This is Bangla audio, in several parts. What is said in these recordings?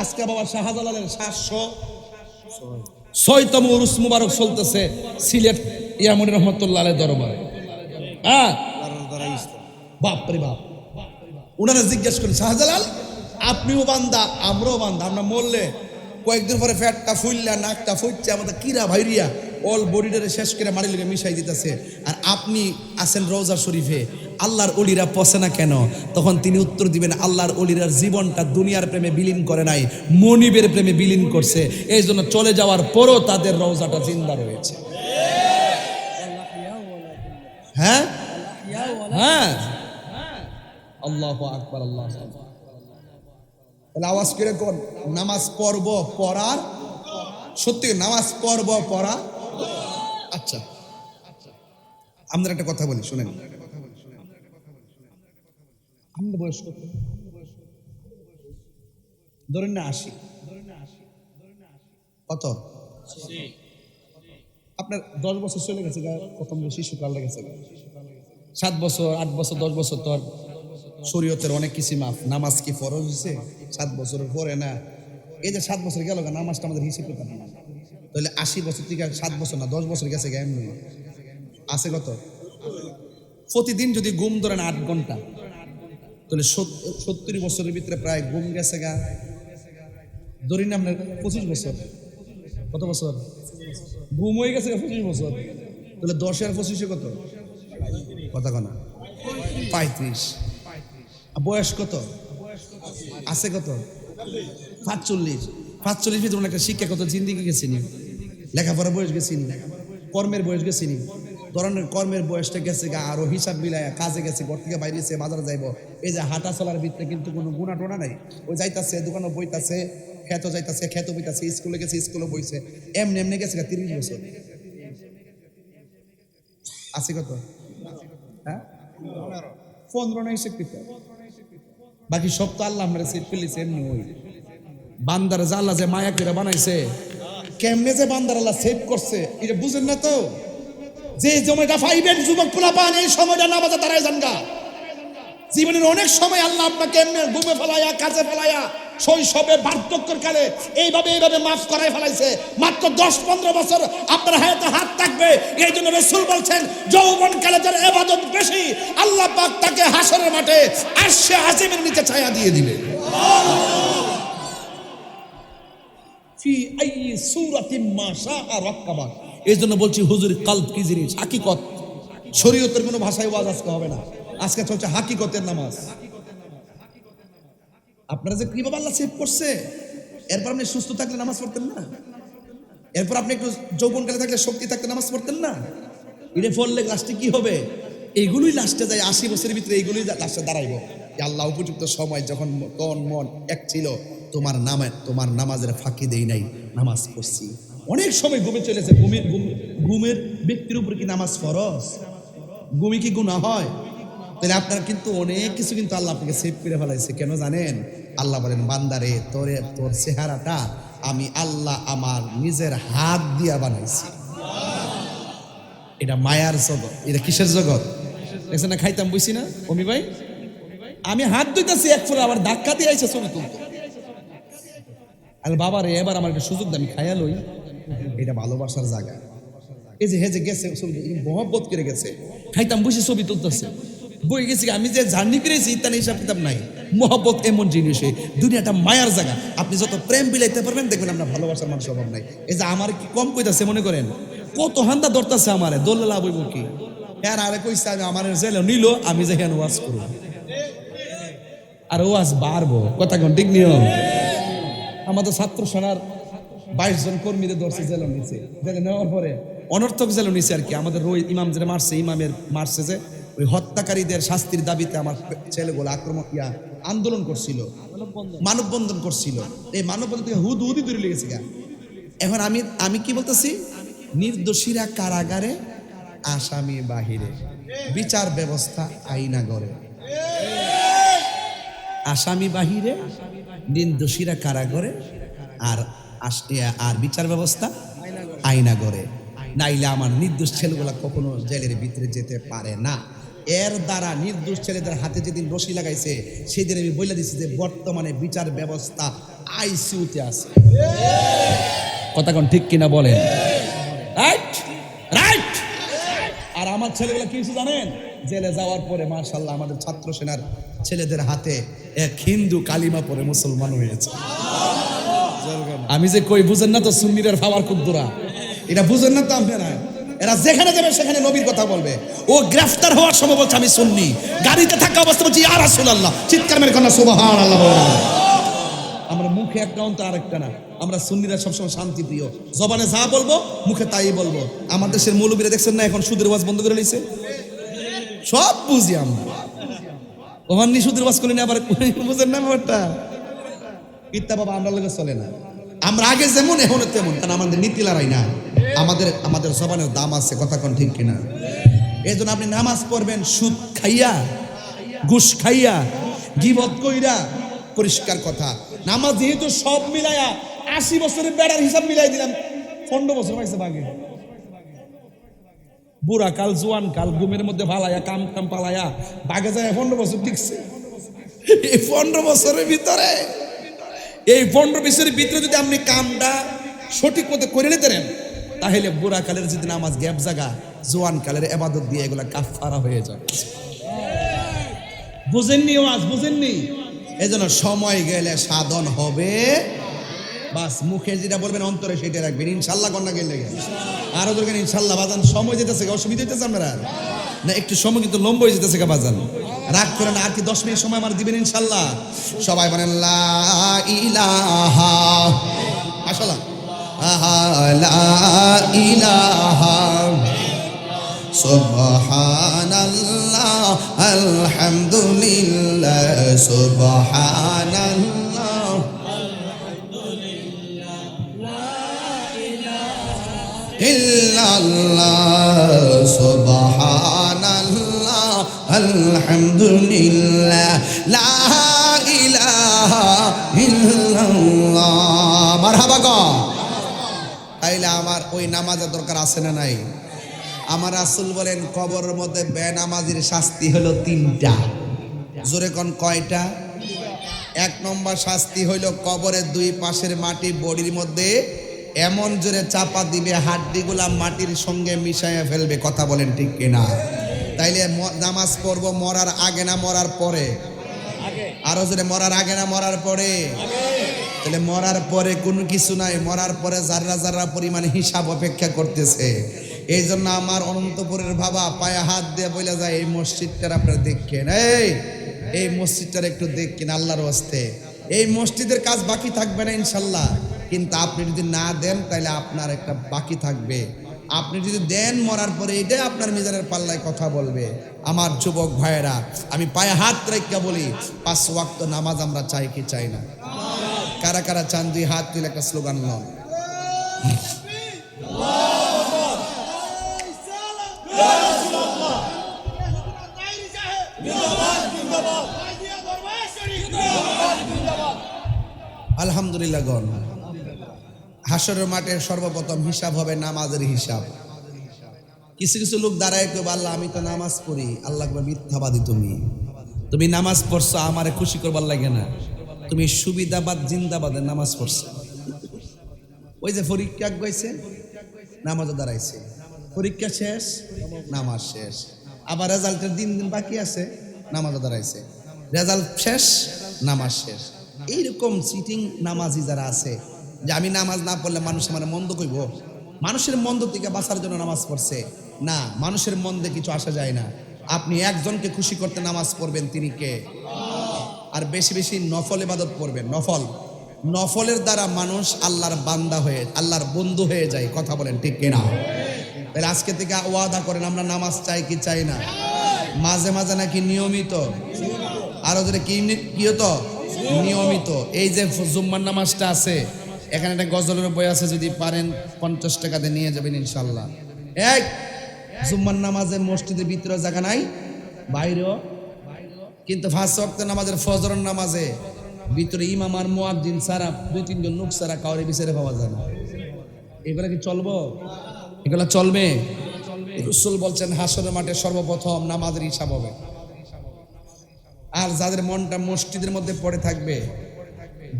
আজকে বাবা শাহজালালের সাতশো ছয়তম উরুস মুবারক চলতেছে সিলেট ইয়ামুনি রহমতুল্লাহ দরবারে। হ্যাঁ? বাপরে বাপ। ওনারা জিজ্ঞেস করেন শাহজালাল, আপনিও বান্দা, আমরাও বান্দা, আমরা মরলে কয়েকদিন পরে ফ্যাটটা ফুললা নাকটা ফুটছে আমাদের কিরা ভাইরিয়া অল বডিটারে শেষ করে মারি লেগে মিশাই দিতেছে। আর আপনি আছেন রোজা শরীফে, আল্লাহর অলিরা পসে না কেন? তখন তিনি উত্তর দিবেন, আল্লাহর অলিরার জীবনটা দুনিয়ার প্রেমে বিলীন করে নাই, মনিবের প্রেমে বিলীন করছে। এই জন্য চলে যাওয়ার পরও তাদের রোজাটা জিন্দা রয়েছে। হ্যাঁ? হ্যাঁ? আল্লাহ আকবার, আল্লাহ আওয়াজ কোন নামাজ পড়ব, পড়ার? সত্যি নামাজ পড়ব, পড়া? আচ্ছা। আমরা একটা কথা বলি, শুনেন। আমাদের বয়স কত ধরেন না আশি। কত? আপনার দশ বছর চলে গেছে প্রথম শিশুকাল লেগেছে সাত বছর, আট বছর, দশ বছর তো শরীয়তের অনেক কিছু মাফ। নামাজ কি ফরজ হয়েছে? সাত বছরের পরে না। এই যে সাত বছর গেল নামাজটা আমাদের হিসেবে না। তাহলে আশি বছর থেকে সাত বছর না, দশ বছর গেছে গা এমনি। আছে কত? প্রতিদিন যদি ঘুম ধরেন আট ঘণ্টা, তাহলে সত্তর বছরের ভিতরে প্রায় ঘুম গেছে গা। ধরি না আপনার পঁচিশ বছর। কত বছর? ঘুম হয়ে গেছে পঁচিশ বছর। তাহলে দশ আর পঁচিশে কত? কথা কনা পঁয়ত্রিশ। বয়স কত? আছে কত? পাঁচচল্লিশ পাঁচচল্লিশ ভিতরে একটা শিক্ষা কত জিন্দিগি গেছি নি লেখাপড়া বয়স গেছি নি কর্মের বয়স গেছি নি ধরনের কর্মের বয়সটা গেছে গা, আরও হিসাব মিলায় কাজে গেছে, ঘর থেকে বাইরেছে বাজারে যাইব। এই যে হাঁটা চলার ভিতরে কিন্তু কোনো গুণা টোনা নাই। ওই যাইতাছে, দোকানে বইতাছে খেত যাইতাছে খেত বইতাছে, স্কুলে গেছে, স্কুলে বইছে। এমনি এমনি গেছে গা তিরিশ বছর। আছে কত? হ্যাঁ? পনেরো করতে হবে। বাকি সব তো আল্লাহ আমরা সেট ফেলেছে এমনি ওই। বান্দার আল্লাহ যে মায়া করে বানাইছে, কেমনে যে বান্দার আল্লাহ সেভ করছে, এটা বুঝেন না তো? যে সময়টা পাইবেন যুবক পোলা পান, এই সময়টা নামাজে দাঁড়ায় যান গা জীবনের অনেক সময় আল্লাহ আপনাকে এমনি ঘুমে ফেলাইয়া কাজে ফেলাইয়া শৈশবে বার্ধক্যের কালে এইভাবে এইভাবে মাফ করাই ফেলাইছে। মাত্র দশ পনেরো বছর আপনার হাতে হাত থাকবে। এই জন্য রসুল বলছেন যৌবন কালে যার এবাদত বেশি, আল্লাহ পাক তাকে হাসরের মাঠে আসছে আজিমের নিচে ছায়া দিয়ে দিবে। এই জন্য বলছি, হুজুর কালব কি জিনিস? হাকিকত। শরীয়তের কোনো ভাষায় ওয়াজ আজকে হবে না। আজকে চলছে হাকিকতের নামাজ। আপনারা যে কীভাবে আল্লাহ সেভ করছে, এরপর আপনি সুস্থ থাকলে নামাজ পড়তেন না? এরপর আপনি একটু যৌবনকালে থাকলে শক্তি থাকতে নামাজ পড়তেন না? এটা পড়লে লাস্টে কি হবে? এইগুলোই লাস্টে যায়, আশি বছরের ভিতরে এইগুলোই লাস্টে দাঁড়াইব। আল্লাহ উপযুক্ত সময় যখন তন, মন এক ছিল তোমার নামে, তোমার নামাজের ফাঁকি দেই নাই, নামাজ পড়ছি। অনেক সময় ঘুমে চলেছে, ঘুমের ঘুমের ব্যক্তির উপর কি নামাজ ফরজ? ঘুমে কি গুণা হয়? তাহলে আপনার কিন্তু অনেক কিছু কিন্তু আল্লাহ আপনাকে সেভ করে ফেলাইছে, কেন জানেন? আল্লাহ বলেন, বান্দারে, তোরে, তোর চেহারাটা আমি আল্লাহ আমার নিজের হাত দিয়া বানাইছি। এটা মায়ার জগৎ, এটা কিসের জগৎ? দেখছেন না, খাইতাম বুঝছি না? অমি ভাই? আমি হাত ধুইতেছি, এক ফুলে আবার ধাক্কা দিয়ে আইসে ছবি তুলতে। আর বাবা রে এবার আমার একটা সুযোগ দামি খায়া লই। এটা ভালোবাসার জায়গা। এই যে, হে যে গেছে মহব্বত করে গেছে। খাইতাম, বসে ছবি তুলতেছে। বই গেছি আমি যে জার্নি করেছি, ইত্যাদি হিসাব কিতাব নাই। মহব্বত এমন জিনিস দুনিয়াটা মায়ার জায়গা। আপনি যত প্রেম বিলাইতে পারবেন, দেখবেন আপনার ভালোবাসার মানুষ অভাব নাই। এই যে আমার কি কম কইতাছে, মনে করেন? কত হান্দা ধরতেছে আমারে দোল্লা হইব কি? হ্যাঁ আরে কইছে, আমি আমার জেলে নিল, আমি যে হেন ওয়াজ করব। আর ওয়াজ বাড়বো, কথা কোন ঠিক নিয়ম? আমাদের ছাত্র সেনার বাইশ জন কর্মীদের ধরছে জেলে নিচে জেলে নেওয়ার পরে অনর্থক জেলে নিচে আর কি। আমাদের ওই ইমাম যে মারছে, ইমামের মারছে যে, ওই হত্যাকারীদের শাস্তির দাবিতে আমার ছেলেগুলো আক্রমণ, ইয়া, আন্দোলন করছিল। মানববন্ধন করছিল। এই মানববন্ধন থেকে হুদ হুদি দূরে লেগেছে গা। এখন আমি আমি কি বলতেছি? নির্দোষীরা কারাগারে, আসামি বাহিরে। বিচার ব্যবস্থা আইনা গড়ে আসামি বাহিরে নির্দোষীরা কারাগরে, আর আর বিচার ব্যবস্থা আইনা গড়ে নাইলে আমার নির্দোষ ছেলেগুলা কখনো জেলের ভিতরে যেতে পারে না। এর দ্বারা নির্দোষ ছেলেদের হাতে যেদিন রশি লাগাইছে, সেদিন আমি বলে দিচ্ছি যে বর্তমানে বিচার ব্যবস্থা আইসিউতে আছে। কথা কোন ঠিক কিনা বলেন? রাইট রাইট আর আমার ছেলেগুলা কি জানেন? জেলে যাওয়ার পরে মার্শাল্লাহ আমাদের ছাত্র সেনার ছেলেদের হাতে এক হিন্দু কালিমা পরে মুসলমান হয়েছে। আমি যে কই, বুঝেন না তো সুন্নিরের খুব দূরা। এটা বুঝেন না তো আপনারা? এরা যেখানে যাবে, সেখানে নবীর কথা বলবে। ও গ্রেফতার হওয়ার সময় বলছে, আমি সুন্নি। গাড়িতে থাকা অবস্থা বলছি আর রাসূলুল্লাহ। চিৎকার মেরে কন্যা, সুবহানাল্লাহ। বলে আমরা মুখে একটা অন্তর আরেকটা না। আমরা সুন্নিরা সবসময় শান্তি প্রিয় জবানে যা বলব, মুখে তাই বলব। আমার দেশের মৌলবীরা দেখছেন না, এখন সুদের ওয়াজ বন্ধ করে নিয়েছে সব বুঝি আমরা। ওখানে সুদের ওয়াজ করে নিয়ে আবার বুঝেন না ব্যাপারটা? ইত্যা বাবা আমরা লোকে চলে না। আমরা আগে যেমন এখন তেমন, কারণ আমাদের নীতি লড়াই না। আমাদের আমাদের জবানের দাম আছে, কথা কোন ঠিক কিনা? এই জন্য আপনি নামাজ পড়বেন, সুদ খাইয়া, ঘুষ খাইয়া, গিবত কইরা, পরিষ্কার কথা। নামাজ যেহেতু সব মিলাইয়া আশি বছরের বেড়ার হিসাব মিলাই দিলাম, পনেরো বছর পাইছে বাগে। বুড়া কাল জোয়ান, কাল ঘুমের মধ্যে ফালাইয়া কাম কাম পালাইয়া বাগে যায় পনেরো বছর টিকছে। এই পনেরো বছরের ভিতরে, এই পনেরো বছরের ভিতরে যদি আপনি কামটা সঠিক মতো করে নিতে পারেন, তাহলে বুড়া কালের যদি নামাজ গ্যাপ জাগা, জোয়ান কালের এবাদত দিয়ে এগুলা কাফারা হয়ে যাবে বুঝেননি ওয়াজ বুঝেননি? এই জন্য সময় গেলে সাধন হবে বাস মুখে যেটা বলবেন অন্তরে সেটা রাখবেন। ইনশাল্লাহ কন্যা গেলে আরও দরকার ইনশাল্লাহ বাজান সময় যেতেছে অসুবিধা হইতেছে আপনারা না, একটু সময় কিন্তু লম্বা হয়ে যেতেছে বাজান। রাগ করেন আর কি দশ মিনিট সময় আমার দিবেন ইনশাল্লাহ? সবাই বলেন, লা ইলাহা আসলা আহা, লা ইলাহা সুবহানাল্লাহ, আলহামদুলিল্লাহ, সুবহানাল্লাহ। ইল্লাল্লাহ, সুবহানাল্লাহ, আলহামদুলিল্লাহ, লা ইলাহা ইল্লাল্লাহ। মারহাবা গো তাইলে আমার ওই নামাজের দরকার আছে না নাই? আমার রাসূল বলেন, কবরের মধ্যে বেনামাজির শাস্তি হলো তিনটা। জোরে কোন কয়টা? এক নম্বর শাস্তি হইল কবরের দুই পাশের মাটি বডির মধ্যে এমন জোরে চাপা দিবে হাড্ডিগুলা মাটির সঙ্গে মিশাইয়া ফেলবে কথা বলেন ঠিক কিনা? তাইলে নামাজ পড়ব মরার আগে না মরার পরে? আরও জোরে মরার আগে না মরার পরে? তাহলে মরার পরে কোনো কিছু নাই মরার পরে যারা যারা পরিমাণ হিসাব অপেক্ষা করতেছে। এই জন্য আমার অনন্তপুরের বাবা পায়ে হাত দিয়ে বলে যায় এই মসজিদটার আপনারা দেখেন এই এই মসজিদটার একটু দেখেন আল্লাহর হস্তে। এই মসজিদের কাজ বাকি থাকবে না ইনশাল্লাহ। কিন্তু আপনি যদি না দেন তাহলে আপনার একটা বাকি থাকবে। আপনি যদি দেন, মরার পরে এটাই আপনার মিজানের পাল্লায় কথা বলবে। আমার যুবক ভাইয়েরা, আমি পায়ে হাত রেখা বলি, পাঁচ ওয়াক্ত নামাজ আমরা চাই কি চাই না? কারা কারা চান দুই হাত তুলে একটা স্লোগান লন আলহামদুলিল্লাহ, গণ। হাসরের মাঠে সর্বপ্রথম হিসাব হবে নামাজের হিসাব। কিছু কিছু লোক দাঁড়ায় কেউ আল্লাহ, আমি তো নামাজ পড়ি। আল্লাহ মিথ্যাবাদী তুমি। তুমি নামাজ পড়ছো, আমারে খুশি করবার লাগে না। তুমি সুবিধাবাদ জিন্দাবাদের নামাজ পড়ছো। ওই যে পরীক্ষা গেছে নামাজও দাঁড়াইছে। পরীক্ষা শেষ, নামাজ শেষ। আবার রেজাল্টের দিন দিন বাকি আছে নামাজও দাঁড়াইছে। রেজাল্ট শেষ, নামাজ শেষ। এইরকম চিটিং নামাজি যারা আছে যে আমি নামাজ না পড়লে মানুষ আমার মন্দ কইব? মানুষের মন্দ থেকে বাঁচার জন্য নামাজ পড়ছে। না, মানুষের মন্দে কিছু আসা যায় না। আপনি একজনকে খুশি করতে নামাজ পড়বেন, তিনি কে? আর বেশি বেশি নফল ইবাদত পড়বেন। নফল। নফলের দ্বারা মানুষ আল্লাহর বান্দা হয়ে, আল্লাহর বন্ধু হয়ে যায়। কথা বলেন ঠিক কিনা? তাহলে আজকে থেকে ওয়াদা করেন, আমরা নামাজ চাই কি চাই না? মাঝে মাঝে নাকি নিয়মিত। আর ওদের কি কি হতো নিয়মিত। এই যে জুম্মার নামাজটা আছে এখানে একটা গজলের বই আছে, যদি পারেন, পঞ্চাশ টাকাতে নিয়ে যাবেন ইনশাল্লাহ। এক জুম্মার নামাজে মসজিদের ভিতরে জায়গা নাই, বাইরেও। কিন্তু ফার্স্ট নামাজের ফজরের নামাজে ভিতরে ইমাম আর মুয়াজ্জিন সারা দুই তিনজন লোক সারা কাউরে বিচারে পাওয়া যায় না। এগুলা কি চলবো? এগুলা চলবে? রসুল বলছেন হাসনের মাঠে সর্বপ্রথম নামাজের হিসাব হবে। আর যাদের মনটা মসজিদের মধ্যে পড়ে থাকবে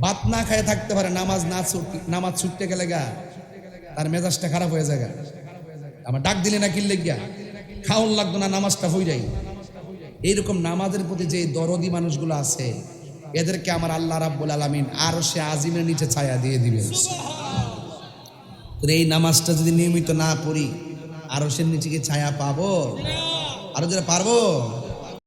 ভাত না খায় থাকতে পারে, নামাজ না নামাজ ছুটতে গেলে গা, তার মেজাজটা খারাপ হয়ে যায় গা। আমার ডাক দিলে না কিনলে গিয়া খাওয়ান লাগতো না, নামাজটা হয়ে যাই এইরকম নামাজের প্রতি যে দরদি মানুষগুলো আছে, এদেরকে আমার আল্লাহ রাব্বুল আলামিন আরও সে আজিমের নিচে ছায়া দিয়ে দিবেন। তো এই নামাজটা যদি নিয়মিত না পড়ি আরও সে নিচে কি ছায়া পাবো? আরও যারা পারব?